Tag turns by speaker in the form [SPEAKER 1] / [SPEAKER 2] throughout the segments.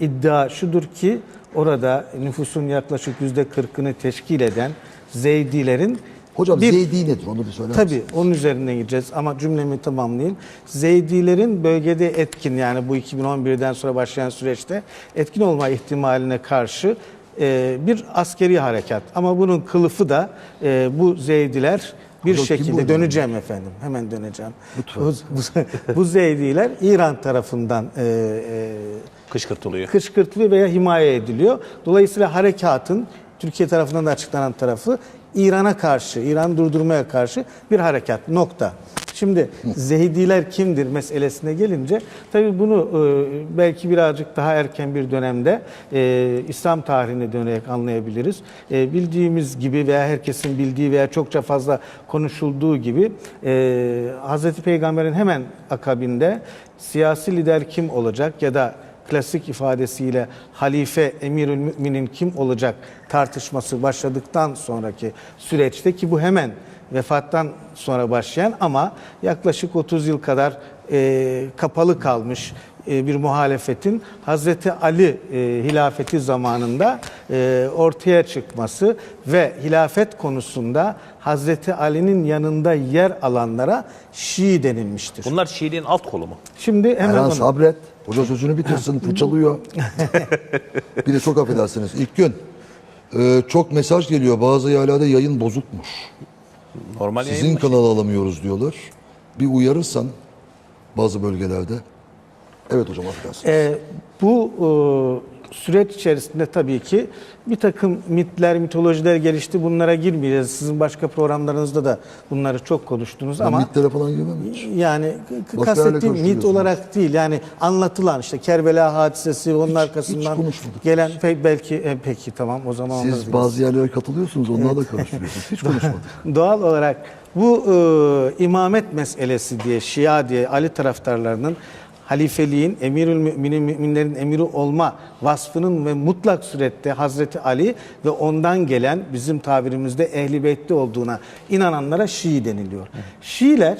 [SPEAKER 1] İddia şudur ki orada nüfusun yaklaşık yüzde kırkını teşkil eden Zeydilerin
[SPEAKER 2] Hocam
[SPEAKER 1] bir-
[SPEAKER 2] Zeydi nedir onu bir söyler
[SPEAKER 1] Tabii
[SPEAKER 2] misiniz?
[SPEAKER 1] onun üzerinden gideceğiz ama cümlemi tamamlayayım. Zeydilerin bölgede etkin yani bu 2011'den sonra başlayan süreçte etkin olma ihtimaline karşı e, bir askeri harekat. Ama bunun kılıfı da e, bu Zeydiler bir
[SPEAKER 2] Hocam
[SPEAKER 1] şekilde döneceğim efendim. Hemen döneceğim. Bu, bu, bu Zeydiler İran tarafından e, e,
[SPEAKER 3] Kışkırtılıyor.
[SPEAKER 1] kışkırtılıyor veya himaye ediliyor. Dolayısıyla harekatın Türkiye tarafından da açıklanan tarafı İran'a karşı, İran durdurmaya karşı bir harekat. Nokta. Şimdi Zeydiler kimdir meselesine gelince tabii bunu e, belki birazcık daha erken bir dönemde e, İslam tarihine dönerek anlayabiliriz. E, bildiğimiz gibi veya herkesin bildiği veya çokça fazla konuşulduğu gibi e, Hazreti Peygamber'in hemen akabinde siyasi lider kim olacak ya da klasik ifadesiyle halife emirül müminin kim olacak tartışması başladıktan sonraki süreçte ki bu hemen vefattan sonra başlayan ama yaklaşık 30 yıl kadar e, kapalı kalmış bir muhalefetin Hazreti Ali e, hilafeti zamanında e, ortaya çıkması ve hilafet konusunda Hazreti Ali'nin yanında yer alanlara Şii denilmiştir.
[SPEAKER 3] Bunlar Şiiliğin alt kolu mu?
[SPEAKER 1] Şimdi hemen
[SPEAKER 2] Erhan
[SPEAKER 1] onu-
[SPEAKER 2] sabret. Hoca sözünü bitirsin. Fırçalıyor. bir de çok affedersiniz. İlk gün e, çok mesaj geliyor. Bazı yerlerde yayın bozukmuş.
[SPEAKER 3] Normal
[SPEAKER 2] Sizin kanalı alamıyoruz diyorlar. Bir uyarırsan bazı bölgelerde. Evet hocam affedersiniz.
[SPEAKER 1] Ee, bu e, süreç içerisinde tabii ki bir takım mitler, mitolojiler gelişti. Bunlara girmeyeceğiz. Sizin başka programlarınızda da bunları çok konuştunuz
[SPEAKER 2] Ben
[SPEAKER 1] ama
[SPEAKER 2] mitlere falan girmem hiç.
[SPEAKER 1] yani kastettiğim mit olarak değil. Yani anlatılan işte Kerbela hadisesi onun arkasından
[SPEAKER 2] konuşmadık.
[SPEAKER 1] gelen pe- belki e, peki tamam o zaman
[SPEAKER 2] Siz bazı yerlere katılıyorsunuz. Onlarla da karıştırıyorsunuz. Hiç konuşmadık.
[SPEAKER 1] Doğal olarak bu e, imamet meselesi diye Şia diye Ali taraftarlarının halifeliğin, emirül müminin, müminlerin emiri olma vasfının ve mutlak surette Hazreti Ali ve ondan gelen bizim tabirimizde ehli beytli olduğuna inananlara Şii deniliyor. Şiiler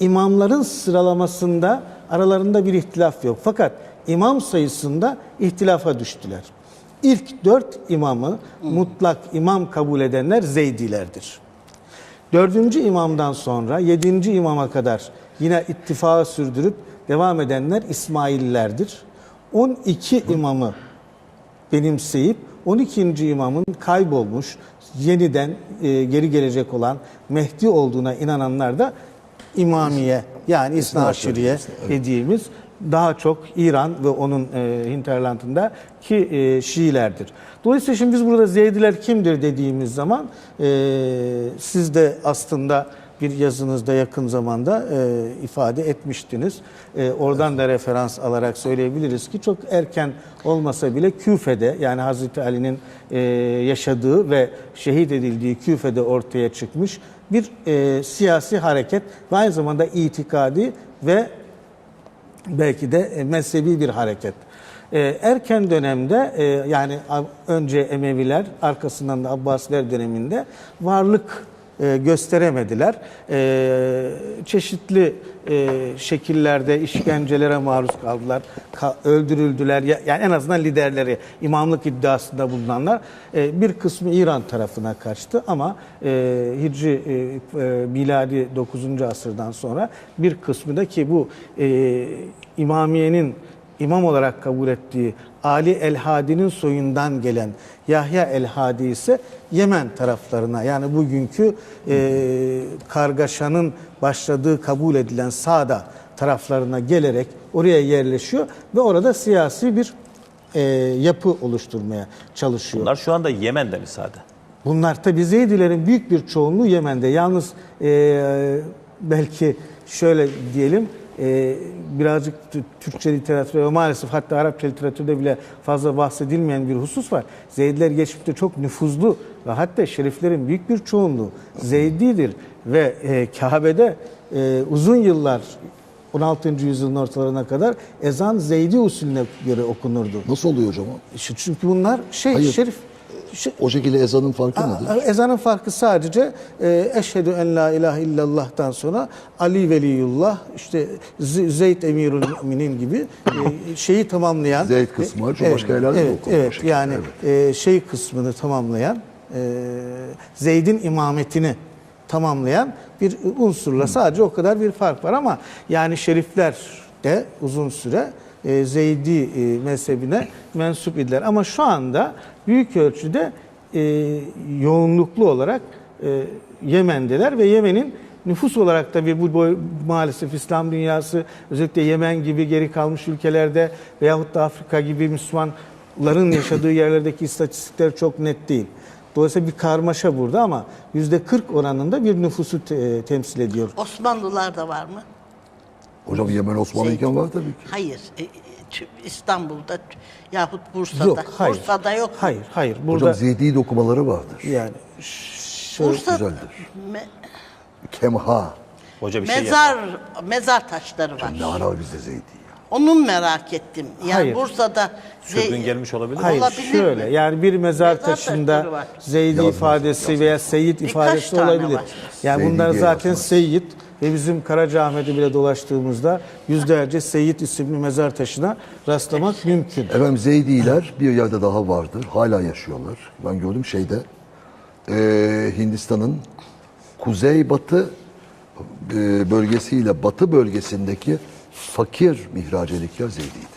[SPEAKER 1] imamların sıralamasında aralarında bir ihtilaf yok. Fakat imam sayısında ihtilafa düştüler. İlk dört imamı mutlak imam kabul edenler Zeydilerdir. Dördüncü imamdan sonra yedinci imama kadar yine ittifakı sürdürüp devam edenler İsmaillerdir. 12 imamı benimseyip 12. imamın kaybolmuş, yeniden e, geri gelecek olan Mehdi olduğuna inananlar da İmamiye yani İsna Aşiriye dediğimiz daha çok İran ve onun e, hinterlandında ki e, Şiilerdir. Dolayısıyla şimdi biz burada Zeydiler kimdir dediğimiz zaman e, siz de aslında bir yazınızda yakın zamanda e, ifade etmiştiniz. E, oradan da referans alarak söyleyebiliriz ki çok erken olmasa bile Küfe'de yani Hazreti Ali'nin e, yaşadığı ve şehit edildiği Küfe'de ortaya çıkmış bir e, siyasi hareket ve aynı zamanda itikadi ve belki de e, mezhebi bir hareket. E, Erken dönemde e, yani önce Emeviler arkasından da Abbasiler döneminde varlık gösteremediler. E, Çeşitli e, şekillerde işkencelere maruz kaldılar, ka- öldürüldüler. Ya- Yani en azından liderleri, imamlık iddiasında bulunanlar e, bir kısmı İran tarafına kaçtı ama e, Hicri e, e, miladi 9. asırdan sonra bir kısmı da ki bu e, İmamiye'nin imam olarak kabul ettiği Ali el-Hadi'nin soyundan gelen Yahya el-Hadi ise Yemen taraflarına yani bugünkü e, kargaşanın başladığı kabul edilen Sa'da taraflarına gelerek oraya yerleşiyor ve orada siyasi bir e, yapı oluşturmaya çalışıyor.
[SPEAKER 3] Bunlar şu anda Yemen'de mi sade?
[SPEAKER 1] Bunlar tabi Zeydilerin büyük bir çoğunluğu Yemen'de. Yalnız e, belki şöyle diyelim e, birazcık Türkçe literatürde ve maalesef hatta Arapça literatürde bile fazla bahsedilmeyen bir husus var. Zeydiler geçmişte çok nüfuzlu ve hatta şeriflerin büyük bir çoğunluğu Zeydidir ve e, Kabe'de e, uzun yıllar 16. yüzyılın ortalarına kadar ezan Zeydi usulüne göre okunurdu.
[SPEAKER 2] Nasıl oluyor hocam?
[SPEAKER 1] İşte çünkü bunlar şey
[SPEAKER 2] Hayır.
[SPEAKER 1] şerif Şu-
[SPEAKER 2] O şekilde ezanın farkı nedir?
[SPEAKER 1] Ezanın farkı sadece e, eşhedü en la ilahe illallah'tan sonra Ali Veliyullah, işte Zeyd Emirül Müminin gibi e, şeyi tamamlayan.
[SPEAKER 2] Zeyd kısmı var, çünkü başka yerlerde de
[SPEAKER 1] evet, Evet, yani e, şey kısmını tamamlayan, e, Zeyd'in imametini tamamlayan bir unsurla sadece o kadar bir fark var ama yani şerifler de uzun süre e, Zeydi e, mezhebine mensup idiler. Ama şu anda büyük ölçüde e, yoğunluklu olarak e, Yemen'deler ve Yemen'in nüfus olarak da bir bu boy- maalesef İslam dünyası özellikle Yemen gibi geri kalmış ülkelerde veyahut da Afrika gibi Müslümanların yaşadığı yerlerdeki istatistikler çok net değil. Dolayısıyla bir karmaşa burada ama yüzde 40 oranında bir nüfusu te- temsil ediyor.
[SPEAKER 4] Osmanlılar da var mı?
[SPEAKER 2] Hocam Yemen Osmanlıyken var tabii ki.
[SPEAKER 4] Hayır. e, e, İstanbul'da yahut Bursa'da.
[SPEAKER 1] Yok, hayır.
[SPEAKER 4] Bursa'da yok.
[SPEAKER 1] Hayır, hayır. Burada
[SPEAKER 2] Hocam Zeydi dokumaları vardır.
[SPEAKER 1] yani şöyle,
[SPEAKER 4] Bursa
[SPEAKER 2] güzeldir.
[SPEAKER 4] me-
[SPEAKER 2] Kemha.
[SPEAKER 3] Hoca bir şey
[SPEAKER 4] mezar mezar taşları var.
[SPEAKER 2] Ne ara bizde Zeydi ya?
[SPEAKER 4] Onu merak ettim. Yani
[SPEAKER 1] Hayır.
[SPEAKER 4] Bursa'da
[SPEAKER 3] Sürgün gelmiş olabilir mi?
[SPEAKER 1] Hayır
[SPEAKER 4] Olabilir
[SPEAKER 1] şöyle
[SPEAKER 4] mi?
[SPEAKER 1] yani bir mezar
[SPEAKER 4] Mezar
[SPEAKER 1] taşında. Zeydi
[SPEAKER 2] Yazmaz,
[SPEAKER 1] ifadesi veya Seyyid
[SPEAKER 4] Birkaç
[SPEAKER 1] ifadesi olabilir.
[SPEAKER 4] var.
[SPEAKER 1] Yani
[SPEAKER 2] Zeydi
[SPEAKER 1] bunlar zaten
[SPEAKER 2] yazmaz.
[SPEAKER 1] Seyyid ve bizim Karacaahmet'e bile dolaştığımızda yüzlerce Seyyid isimli mezar taşına rastlamak mümkün.
[SPEAKER 2] Efendim Zeydiler bir yerde daha vardır. Hala yaşıyorlar. Ben gördüm şeyde. eee, Hindistan'ın kuzeybatı eee, bölgesiyle batı bölgesindeki fakir mihracelikler Zeydi'ydi.